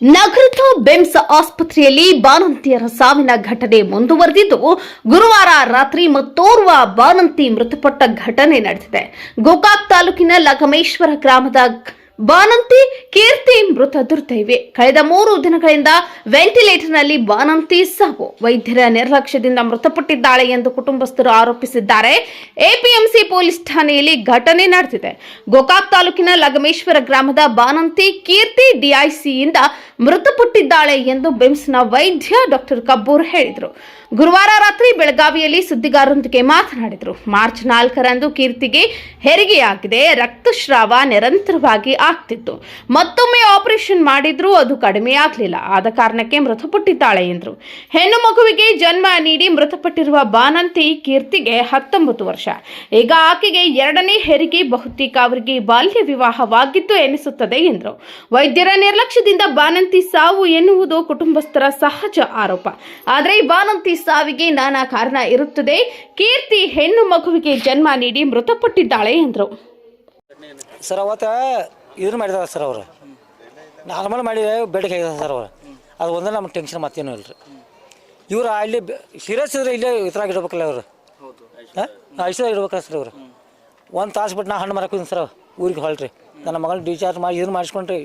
ನಗರದ ಬೆಮ್ಸ್ ಆಸ್ಪತ್ರೆಯಲ್ಲಿ ಬಾಣಂತಿಯರ ಸಾವಿನ ಘಟನೆ ಮುಂದುವರೆದಿದ್ದು, ಗುರುವಾರ ರಾತ್ರಿ ಮತ್ತೋರ್ವ ಬಾಣಂತಿ ಮೃತಪಟ್ಟ ಘಟನೆ ನಡೆದಿದೆ. ಗೋಕಾಕ್ ತಾಲೂಕಿನ ಲಗಮೇಶ್ವರ ಗ್ರಾಮದ ಬಾನಂತಿ ಕೀರ್ತಿ ಮೃತ ದುರ್ದೈವಿ. ಕಳೆದ ಮೂರು ದಿನಗಳಿಂದ ವೆಂಟಿಲೇಟರ್ನಲ್ಲಿ ಬಾನಂತಿ ಸಾವು. ವೈದ್ಯರ ನಿರ್ಲಕ್ಷ್ಯದಿಂದ ಮೃತಪಟ್ಟಿದ್ದಾಳೆ ಎಂದು ಕುಟುಂಬಸ್ಥರು ಆರೋಪಿಸಿದ್ದಾರೆ. ಎಪಿಎಂಸಿ ಪೊಲೀಸ್ ಠಾಣೆಯಲ್ಲಿ ಘಟನೆ ನಡೆದಿದೆ. ಗೋಕಾಕ್ ತಾಲೂಕಿನ ಲಗಮೇಶ್ವರ ಗ್ರಾಮದ ಬಾನಂತಿ ಕೀರ್ತಿ ಡಿಐಸಿಯಿಂದ ಮೃತಪಟ್ಟಿದ್ದಾಳೆ ಎಂದು ಬಿಮ್ಸ್ನ ವೈದ್ಯ ಡಾಕ್ಟರ್ ಕಬ್ಬೂರ್ ಹೇಳಿದರು. ಗುರುವಾರ ರಾತ್ರಿ ಬೆಳಗಾವಿಯಲ್ಲಿ ಸುದ್ದಿಗಾರರೊಂದಿಗೆ ಮಾತನಾಡಿದರು. ಮಾರ್ಚ್ ನಾಲ್ಕರಂದು ಕೀರ್ತಿಗೆ ಹೆರಿಗೆಯಾಗಿದೆ. ರಕ್ತಸ್ರಾವ ನಿರಂತರವಾಗಿ ಆಗ್ತಿತ್ತು. ಮತ್ತೊಮ್ಮೆ ಆಪರೇಷನ್ ಮಾಡಿದ್ರೂ ಅದು ಕಡಿಮೆ ಆಗಲಿಲ್ಲ. ಆದ ಕಾರಣಕ್ಕೆ ಮೃತಪಟ್ಟಿದ್ದಾಳೆ ಎಂದರು. ಹೆಣ್ಣು ಮಗುವಿಗೆ ಜನ್ಮ ನೀಡಿ ಮೃತಪಟ್ಟಿರುವ ಬಾನಂತಿ ಕೀರ್ತಿಗೆ ಹತ್ತೊಂಬತ್ತು ವರ್ಷ. ಈಗ ಆಕೆಗೆ ಎರಡನೇ ಹೆರಿಗೆ ಬಹುತೇಕ ಅವರಿಗೆ ಬಾಲ್ಯ ವಿವಾಹವಾಗಿತ್ತು ಎನಿಸುತ್ತದೆ ಎಂದರು. ವೈದ್ಯರ ನಿರ್ಲಕ್ಷ್ಯದಿಂದ ಬಾನಂತಿ ಸಾವು ಎನ್ನುವುದು ಕುಟುಂಬಸ್ಥರ ಸಹಜ ಆರೋಪ. ಆದರೆ ಈ ಬಾನಂತಿ ಸಾವಿಗೆ ನಾನಾ ಕಾರಣ ಇರುತ್ತದೆ. ಕೀರ್ತಿ ಹೆಣ್ಣು ಮಗುವಿಗೆ ಜನ್ಮ ನೀಡಿ ಮೃತಪಟ್ಟಿದ್ದಾಳೆ ಎಂದರು. ಸರ್, ಅವತ್ತ ಇದನ್ನ ಮಾಡಿದಾರ ಸರ್ ಅವರು. ನಾರ್ಮಲ್ ಮಾಡಿ ಬೆಡ್ಗೆ ಆಗಿದ್ದಾರೆ ಸರ್ ಅವರು. ಅದು ಒಂದೇ ನಮ್ಗೆ ಟೆನ್ಷನ್ ಮತ್ತೇನು ಇಲ್ಲ ರೀ ಇವ್ರು ಅಲ್ಲಿ ಸೀರಿಯಸ್ ಇದ್ರೆ ಇಲ್ಲೇ ಇದ್ರಾಗ ಇಡ್ಬೇಕಲ್ಲ ಅವರು ಐಶ್ವರ್ಯ ಇಡ್ಬೇಕಲ್ಲ ಸರ್ ಇವರು? ಒಂದು ತಾಸು ಬಿಟ್ಟು ನಾ ಹಣ್ಣು ಮರಕ್ಕೆ ಸರ್ ಊರಿಗೆ ಹೊಳ್ರಿ ನನ್ನ ಮಗಳು ಡಿಚಾರ್ಜ್ ಮಾಡಿ ಇದನ್ನ ಮಾಡಿಸ್ಕೊಂಡ್ರಿ.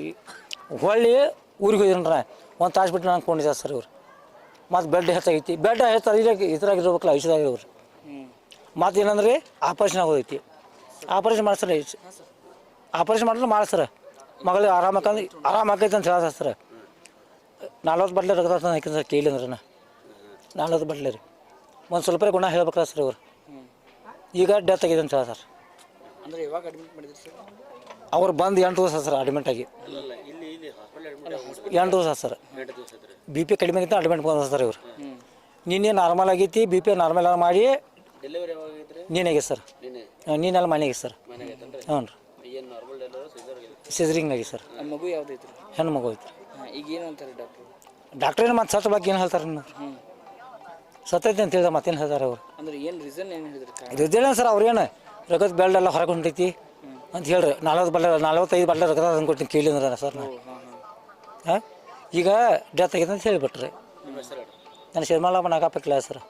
ಹೊಳ್ಳಿ ಊರಿಗೆ ಹೋಗಿದ್ರೆ ಒಂದು ತಾಸು ಬಿಟ್ಟು ನಾನು ಕೊಂಡಿದ್ದೆ ಸರ್ ಇವ್ರು. ಮತ್ತು ಬೆಡ್ ಹೆಚ್ಚಾಗೈತಿ. ಬೆಡ್ ಹೆಚ್ಚಾಗ ಇದ್ರಾಗ ಇರ್ಬೇಕಲ್ಲ ಐಶ್ವರ್ಯ ಇವ್ರು ಮತ್ತು ಏನಂದ್ರೆ ಆಪರೇಷನ್ ಆಗೋದೈತಿ. ಆಪರೇಷನ್ ಮಾಡ್ಸಲ್ಲ ಆಪರೇಷನ್ ಮಾಡಿದ್ರೆ ಮಾಡ್ಸರ. ಮಗಳಿಗೆ ಆರಾಮ ಆಕಂದ್ರೆ ಆರಾಮ ಆಕೈತೆ ಅಂತ ಹೇಳ ಸರ್. ನಲ್ವತ್ತು ಬಟ್ಲೆ ಹಾಕಿದ್ರೆ ಸರ್ ಕೇಳಿ ಅಂದ್ರೆ ನಲ್ವತ್ತು ಬಟ್ಲೆ ರೀ. ಒಂದು ಸ್ವಲ್ಪ ಗುಣ ಹೇಳ್ಬೇಕಲ್ಲ ಸರ್ ಇವ್ರು. ಈಗ ಡೆತ್ ಆಗಿದೆ ಅಂತ ಹೇಳ ಅಂದ್ರೆ ಯಾವಾಗ ಅಡ್ಮಿಟ್ ಮಾಡಿದ್ರಿ ಸರ್? ಅವ್ರು ಬಂದು ಎಂಟು ದಿವಸ ಸರ್ ಅಡ್ಮಿಟ್ ಆಗಿ. ಎಂಟು ದಿವಸ ಸರ್ ಬಿ ಪಿ ಕಡಿಮೆ ಆಗಿತ್ತು ಅಡ್ಮಿಟ್ ಬಂದ ಸರ್ ಇವರು. ನಿನ್ನೆ ನಾರ್ಮಲ್ ಆಗೈತಿ ಬಿ ಪಿ ನಾರ್ಮಲ್ ಮಾಡಿ ಡೆಲಿವರಿ ಯಾವಾಗ ಆಗಿದ್ರಿ ನೀನಾಗೆ ಸರ್. ನೀನೆಲ್ಲ ಮನೆಗೆ ಸರ್. ಹ್ಞೂ ರೀ. ಏನು ನಾರ್ಮಲ್ ಡೆಲಿವರಿ ಸಿಸರ್ ಆಗಿದೆ ಸಿಜರಿಂಗ್ ಆಗಿ ಸರ್ ಮಗು ಯಾವ್ದೈತಿ ಹೆಣ್ಣು ಮಗು ಐತ್ರಿ ಹಾಂ ಈಗ ಏನು ಅಂತಾರೆ ಡಾಕ್ಟ್ರು ಡಾಕ್ಟ್ರ್ ಏನು ಮತ್ತೆ ಸತ್ತ ಬಗ್ಗೆ ಏನು ಹೇಳ್ತಾರೆ ನೀವು ಸತ್ತೈತೆ ಅಂತ ಹೇಳಿದ ಮತ್ತೇನು ಹೇಳ್ತಾರೆ ಅವರು. ಅಂದ್ರೆ ಏನು ರೀಸನ್ ಏನು ಹೇಳಿದ್ರಿ ಸರ್ ಅವ್ರೇನು ರಗತ್ ಬೆಲ್ಡ್ ಎಲ್ಲ ಹೊರಗೆ ಹೊಂಟೈತಿ ಅಂತ ಹೇಳ್ರಿ. ನಲ್ವತ್ತು ಬಲ್ಲ ನಲ್ವತ್ತೈದು ಬಲ್ಲ ರಗತ ತಂದು ಕೊಟ್ಟಿನಿ ಕೇಳಿ ಅಂದ್ರೆ ಸರ್ ನಾನು ಹಾಂ ಈಗ ಡೆತ್ ಆಗಿದೆ ಅಂತ ಹೇಳಿಬಿಟ್ರಿ. ನಾನು ಹೆಸರು ನಾಗಪ್ಪ ಕ್ಲಾಸ್ ಸರ್